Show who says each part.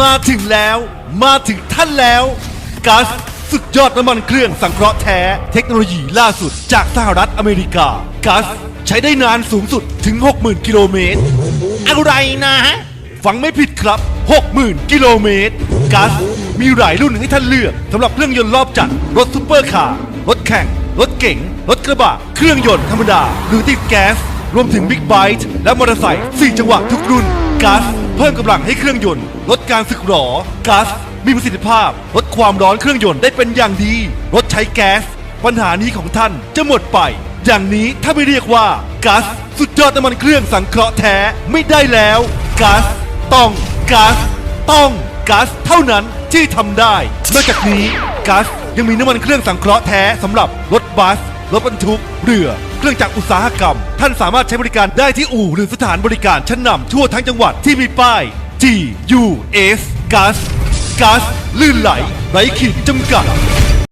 Speaker 1: มาถึงแล้ว มาถึงท่านแล้วกัสสุดยอดน้ำมันเครื่องสังเคราะห์แท้ เทคโนโลยีล่าสุดจากสหรัฐอเมริกากัสใช้ได้นานสูงสุดถึง 60,000 กิโลเมตรอะไรนะฟังไม่ผิดครับ 60,000 กิโลเมตรกัสมีหลายรุ่นให้ท่านเลือกสำหรับเครื่องยนต์รอบจัด รถซุปเปอร์คาร์รถแข่ง รถเก๋ง รถกระบะ เครื่องยนต์ธรรมดา หรือติดแก๊ส รวมถึงบิ๊กไบค์และมอเตอร์ไซค์4จังหวะทุกรุ่นกัส เพิ่มกำลังให้เครื่องยนต์ ลดการสึกหรอกัสมีประสิทธิภาพ ลดความร้อนเครื่องยนต์ได้เป็นอย่างดีรถใช้แก๊ส ปัญหานี้ของท่านจะหมดไป อย่างนี้ถ้าไม่เรียกว่ากัสสุดยอดน้ำมันเครื่องสังเคราะห์แท้ไม่ได้แล้วกัสต้องกัสต้องกัสเท่านั้นที่ทำได้ นอกจากนี้กัสยังมีน้ำมันเครื่องสังเคราะห์แท้สำหรับรถบัสรถบรรทุกเรือ เครื่องจักรอุตสาหกรรม ท่านสามารถใช้บริการได้ที่อู่หรือสถานบริการชั้นนำทั่วทั้งจังหวัดที่มีป้าย G U S Gas Gas ลื่นไหลไร้ขีดจำกัด